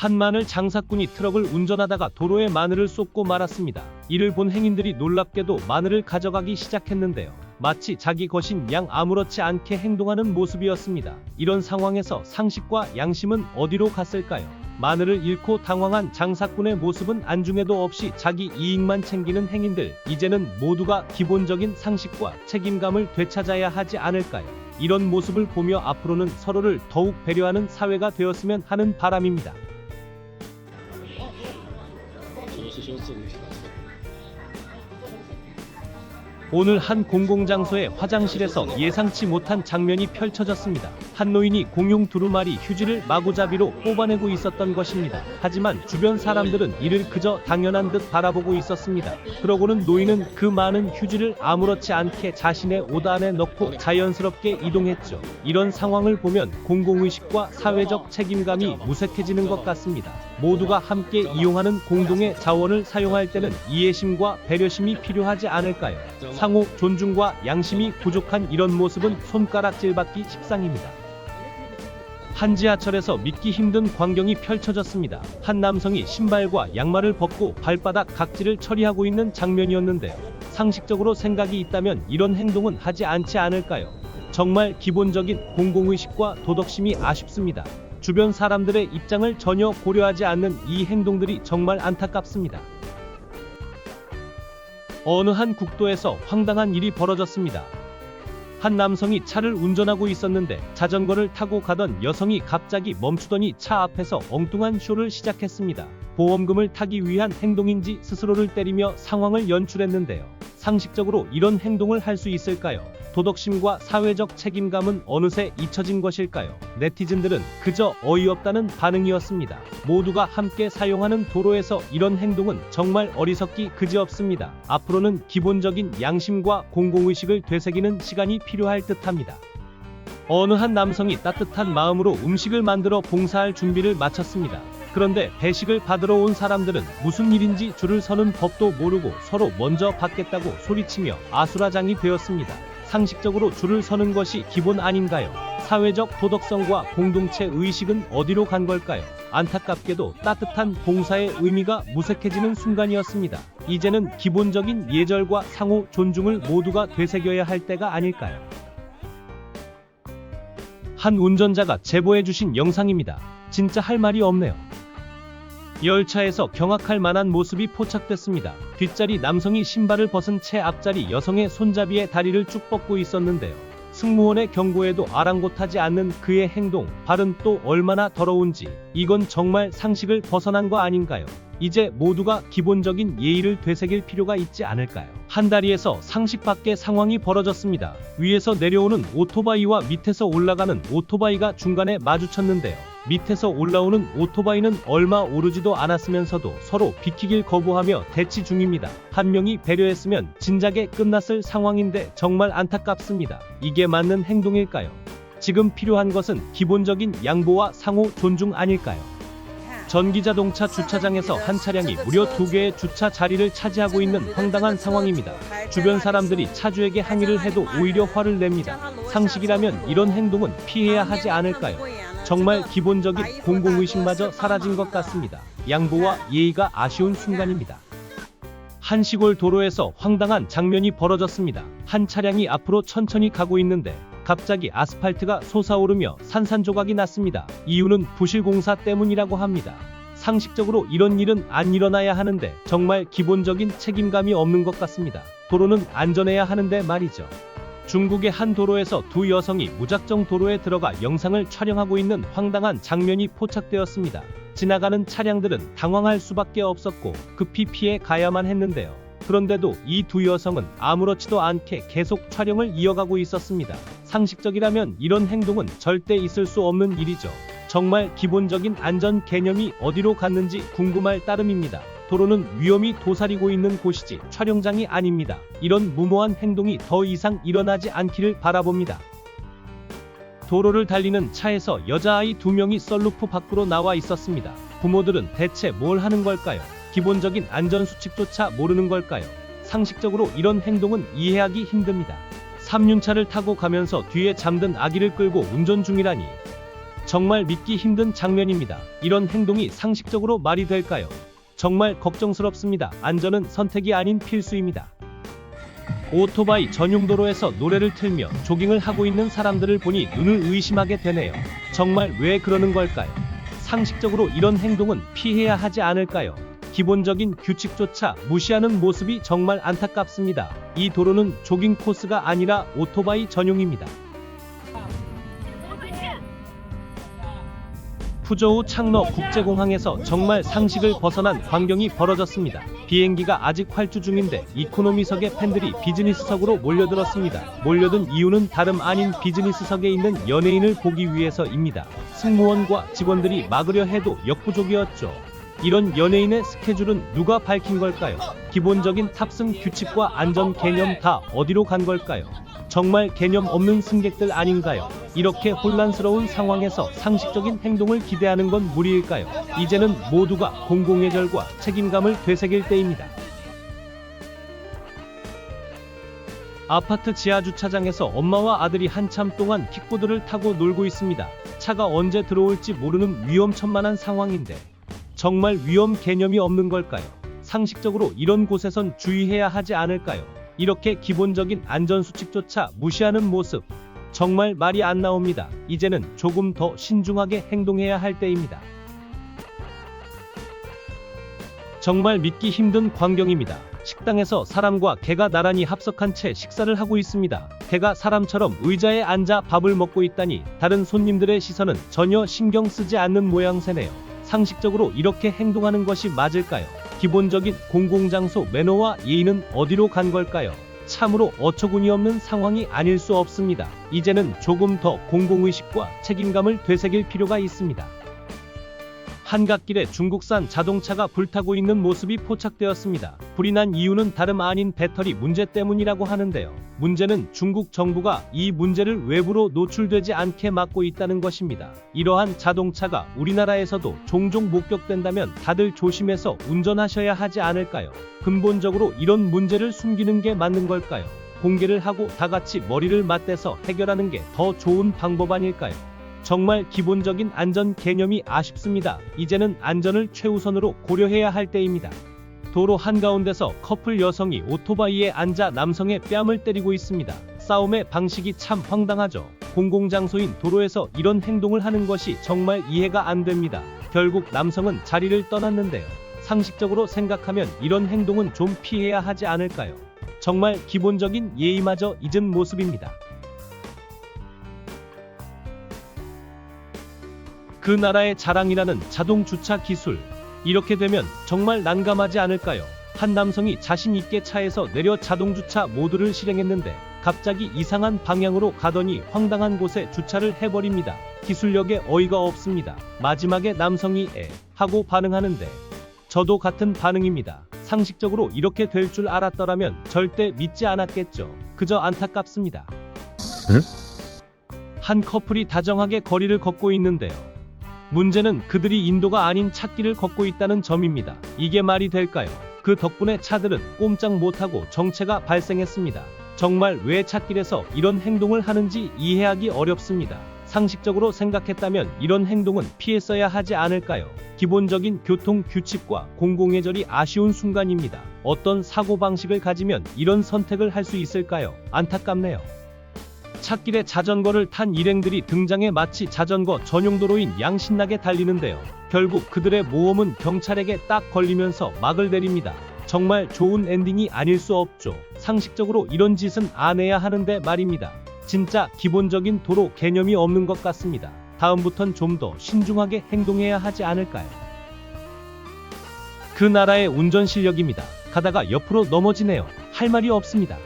한 마늘 장사꾼이 트럭을 운전하다가 도로에 마늘을 쏟고 말았습니다. 이를 본 행인들이 놀랍게도 마늘을 가져가기 시작했는데요. 마치 자기 것인 양 아무렇지 않게 행동하는 모습이었습니다. 이런 상황에서 상식과 양심은 어디로 갔을까요? 마늘을 잃고 당황한 장사꾼의 모습은 안중에도 없이 자기 이익만 챙기는 행인들, 이제는 모두가 기본적인 상식과 책임감을 되찾아야 하지 않을까요? 이런 모습을 보며 앞으로는 서로를 더욱 배려하는 사회가 되었으면 하는 바람입니다. 오늘 한 공공장소의 화장실에서 예상치 못한 장면이 펼쳐졌습니다. 한 노인이 공용 두루마리 휴지를 마구잡이로 뽑아내고 있었던 것입니다. 하지만 주변 사람들은 이를 그저 당연한 듯 바라보고 있었습니다. 그러고는 노인은 그 많은 휴지를 아무렇지 않게 자신의 옷 안에 넣고 자연스럽게 이동했죠. 이런 상황을 보면 공공의식과 사회적 책임감이 무색해지는 것 같습니다. 모두가 함께 이용하는 공동의 자원을 사용할 때는 이해심과 배려심이 필요하지 않을까요? 상호 존중과 양심이 부족한 이런 모습은 손가락질받기 십상입니다. 한 지하철에서 믿기 힘든 광경이 펼쳐졌습니다. 한 남성이 신발과 양말을 벗고 발바닥 각질을 처리하고 있는 장면이었는데요. 상식적으로 생각이 있다면 이런 행동은 하지 않지 않을까요? 정말 기본적인 공공의식과 도덕심이 아쉽습니다. 주변 사람들의 입장을 전혀 고려하지 않는 이 행동들이 정말 안타깝습니다. 어느 한 국도에서 황당한 일이 벌어졌습니다. 한 남성이 차를 운전하고 있었는데 자전거를 타고 가던 여성이 갑자기 멈추더니 차 앞에서 엉뚱한 쇼를 시작했습니다. 보험금을 타기 위한 행동인지 스스로를 때리며 상황을 연출했는데요. 상식적으로 이런 행동을 할 수 있을까요? 도덕심과 사회적 책임감은 어느새 잊혀진 것일까요? 네티즌들은 그저 어이없다는 반응이었습니다. 모두가 함께 사용하는 도로에서 이런 행동은 정말 어리석기 그지없습니다. 앞으로는 기본적인 양심과 공공의식을 되새기는 시간이 필요할 듯합니다. 어느 한 남성이 따뜻한 마음으로 음식을 만들어 봉사할 준비를 마쳤습니다. 그런데 배식을 받으러 온 사람들은 무슨 일인지 줄을 서는 법도 모르고 서로 먼저 받겠다고 소리치며 아수라장이 되었습니다. 상식적으로 줄을 서는 것이 기본 아닌가요? 사회적 도덕성과 공동체 의식은 어디로 간 걸까요? 안타깝게도 따뜻한 봉사의 의미가 무색해지는 순간이었습니다. 이제는 기본적인 예절과 상호 존중을 모두가 되새겨야 할 때가 아닐까요? 한 운전자가 제보해 주신 영상입니다. 진짜 할 말이 없네요. 열차에서 경악할 만한 모습이 포착됐습니다. 뒷자리 남성이 신발을 벗은 채 앞자리 여성의 손잡이에 다리를 쭉 뻗고 있었는데요. 승무원의 경고에도 아랑곳하지 않는 그의 행동, 발은 또 얼마나 더러운지, 이건 정말 상식을 벗어난 거 아닌가요? 이제 모두가 기본적인 예의를 되새길 필요가 있지 않을까요? 한 다리에서 상식 밖의 상황이 벌어졌습니다. 위에서 내려오는 오토바이와 밑에서 올라가는 오토바이가 중간에 마주쳤는데요. 밑에서 올라오는 오토바이는 얼마 오르지도 않았으면서도 서로 비키길 거부하며 대치 중입니다. 한 명이 배려했으면 진작에 끝났을 상황인데 정말 안타깝습니다. 이게 맞는 행동일까요? 지금 필요한 것은 기본적인 양보와 상호 존중 아닐까요? 전기자동차 주차장에서 한 차량이 무려 두 개의 주차 자리를 차지하고 있는 황당한 상황입니다. 주변 사람들이 차주에게 항의를 해도 오히려 화를 냅니다. 상식이라면 이런 행동은 피해야 하지 않을까요? 정말 기본적인 공공의식마저 사라진 것 같습니다. 양보와 예의가 아쉬운 순간입니다. 한 시골 도로에서 황당한 장면이 벌어졌습니다. 한 차량이 앞으로 천천히 가고 있는데 갑자기 아스팔트가 솟아오르며 산산조각이 났습니다. 이유는 부실공사 때문이라고 합니다. 상식적으로 이런 일은 안 일어나야 하는데 정말 기본적인 책임감이 없는 것 같습니다. 도로는 안전해야 하는데 말이죠. 중국의 한 도로에서 두 여성이 무작정 도로에 들어가 영상을 촬영하고 있는 황당한 장면이 포착되었습니다. 지나가는 차량들은 당황할 수밖에 없었고 급히 피해 가야만 했는데요. 그런데도 이 두 여성은 아무렇지도 않게 계속 촬영을 이어가고 있었습니다. 상식적이라면 이런 행동은 절대 있을 수 없는 일이죠. 정말 기본적인 안전 개념이 어디로 갔는지 궁금할 따름입니다. 도로는 위험이 도사리고 있는 곳이지 촬영장이 아닙니다. 이런 무모한 행동이 더 이상 일어나지 않기를 바라봅니다. 도로를 달리는 차에서 여자아이 두 명이 썰루프 밖으로 나와 있었습니다. 부모들은 대체 뭘 하는 걸까요? 기본적인 안전수칙조차 모르는 걸까요? 상식적으로 이런 행동은 이해하기 힘듭니다. 3륜차를 타고 가면서 뒤에 잠든 아기를 끌고 운전 중이라니. 정말 믿기 힘든 장면입니다. 이런 행동이 상식적으로 말이 될까요? 정말 걱정스럽습니다. 안전은 선택이 아닌 필수입니다. 오토바이 전용 도로에서 노래를 틀며 조깅을 하고 있는 사람들을 보니 눈을 의심하게 되네요. 정말 왜 그러는 걸까요? 상식적으로 이런 행동은 피해야 하지 않을까요? 기본적인 규칙조차 무시하는 모습이 정말 안타깝습니다. 이 도로는 조깅 코스가 아니라 오토바이 전용입니다. 푸저우 창러 국제공항에서 정말 상식을 벗어난 광경이 벌어졌습니다. 비행기가 아직 활주 중인데 이코노미석의 팬들이 비즈니스석으로 몰려들었습니다. 몰려든 이유는 다름 아닌 비즈니스석에 있는 연예인을 보기 위해서입니다. 승무원과 직원들이 막으려 해도 역부족이었죠. 이런 연예인의 스케줄은 누가 밝힌 걸까요? 기본적인 탑승 규칙과 안전 개념 다 어디로 간 걸까요? 정말 개념 없는 승객들 아닌가요? 이렇게 혼란스러운 상황에서 상식적인 행동을 기대하는 건 무리일까요? 이제는 모두가 공공예절과 책임감을 되새길 때입니다. 아파트 지하 주차장에서 엄마와 아들이 한참 동안 킥보드를 타고 놀고 있습니다. 차가 언제 들어올지 모르는 위험천만한 상황인데 정말 위험 개념이 없는 걸까요? 상식적으로 이런 곳에선 주의해야 하지 않을까요? 이렇게 기본적인 안전수칙조차 무시하는 모습. 정말 말이 안 나옵니다. 이제는 조금 더 신중하게 행동해야 할 때입니다. 정말 믿기 힘든 광경입니다. 식당에서 사람과 개가 나란히 합석한 채 식사를 하고 있습니다. 개가 사람처럼 의자에 앉아 밥을 먹고 있다니 다른 손님들의 시선은 전혀 신경 쓰지 않는 모양새네요. 상식적으로 이렇게 행동하는 것이 맞을까요? 기본적인 공공장소 매너와 예의는 어디로 간 걸까요? 참으로 어처구니 없는 상황이 아닐 수 없습니다. 이제는 조금 더 공공의식과 책임감을 되새길 필요가 있습니다. 한갓길에 중국산 자동차가 불타고 있는 모습이 포착되었습니다. 불이 난 이유는 다름 아닌 배터리 문제 때문이라고 하는데요. 문제는 중국 정부가 이 문제를 외부로 노출되지 않게 막고 있다는 것입니다. 이러한 자동차가 우리나라에서도 종종 목격된다면 다들 조심해서 운전하셔야 하지 않을까요? 근본적으로 이런 문제를 숨기는 게 맞는 걸까요? 공개를 하고 다 같이 머리를 맞대서 해결하는 게 더 좋은 방법 아닐까요? 정말 기본적인 안전 개념이 아쉽습니다. 이제는 안전을 최우선으로 고려해야 할 때입니다. 도로 한가운데서 커플 여성이 오토바이에 앉아 남성의 뺨을 때리고 있습니다. 싸움의 방식이 참 황당하죠. 공공장소인 도로에서 이런 행동을 하는 것이 정말 이해가 안 됩니다. 결국 남성은 자리를 떠났는데요. 상식적으로 생각하면 이런 행동은 좀 피해야 하지 않을까요? 정말 기본적인 예의마저 잊은 모습입니다. 그 나라의 자랑이라는 자동 주차 기술. 이렇게 되면 정말 난감하지 않을까요? 한 남성이 자신 있게 차에서 내려 자동 주차 모드를 실행했는데 갑자기 이상한 방향으로 가더니 황당한 곳에 주차를 해버립니다. 기술력에 어이가 없습니다. 마지막에 남성이 에 하고 반응하는데 저도 같은 반응입니다. 상식적으로 이렇게 될 줄 알았더라면 절대 믿지 않았겠죠. 그저 안타깝습니다. 응? 한 커플이 다정하게 거리를 걷고 있는데요. 문제는 그들이 인도가 아닌 찾기를 걷고 있다는 점입니다. 이게 말이 될까요? 그 덕분에 차들은 꼼짝 못하고 정체가 발생했습니다. 정말 왜 찾길에서 이런 행동을 하는지 이해하기 어렵습니다. 상식적으로 생각했다면 이런 행동은 피했어야 하지 않을까요? 기본적인 교통 규칙과 공공예절이 아쉬운 순간입니다. 어떤 사고방식을 가지면 이런 선택을 할 수 있을까요? 안타깝네요. 찾길에 자전거를 탄 일행들이 등장해 마치 자전거 전용도로인 양 신나게 달리는데요. 결국 그들의 모험은 경찰에게 딱 걸리면서 막을 내립니다. 정말 좋은 엔딩이 아닐 수 없죠. 상식적으로 이런 짓은 안 해야 하는데 말입니다. 진짜 기본적인 도로 개념이 없는 것 같습니다. 다음부턴 좀 더 신중하게 행동해야 하지 않을까요? 그 나라의 운전 실력입니다. 가다가 옆으로 넘어지네요. 할 말이 없습니다.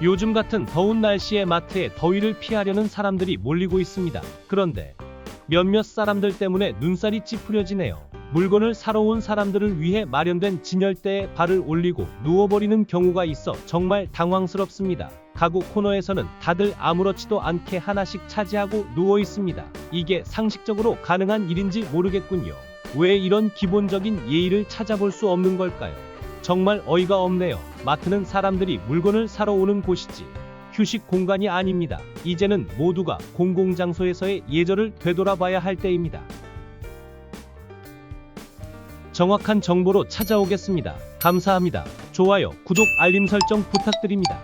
요즘 같은 더운 날씨에 마트에 더위를 피하려는 사람들이 몰리고 있습니다. 그런데 몇몇 사람들 때문에 눈살이 찌푸려지네요. 물건을 사러 온 사람들을 위해 마련된 진열대에 발을 올리고 누워버리는 경우가 있어 정말 당황스럽습니다. 가구 코너에서는 다들 아무렇지도 않게 하나씩 차지하고 누워 있습니다. 이게 상식적으로 가능한 일인지 모르겠군요. 왜 이런 기본적인 예의를 찾아볼 수 없는 걸까요? 정말 어이가 없네요. 마트는 사람들이 물건을 사러 오는 곳이지. 휴식 공간이 아닙니다. 이제는 모두가 공공장소에서의 예절을 되돌아봐야 할 때입니다. 정확한 정보로 찾아오겠습니다. 감사합니다. 좋아요, 구독, 알림 설정 부탁드립니다.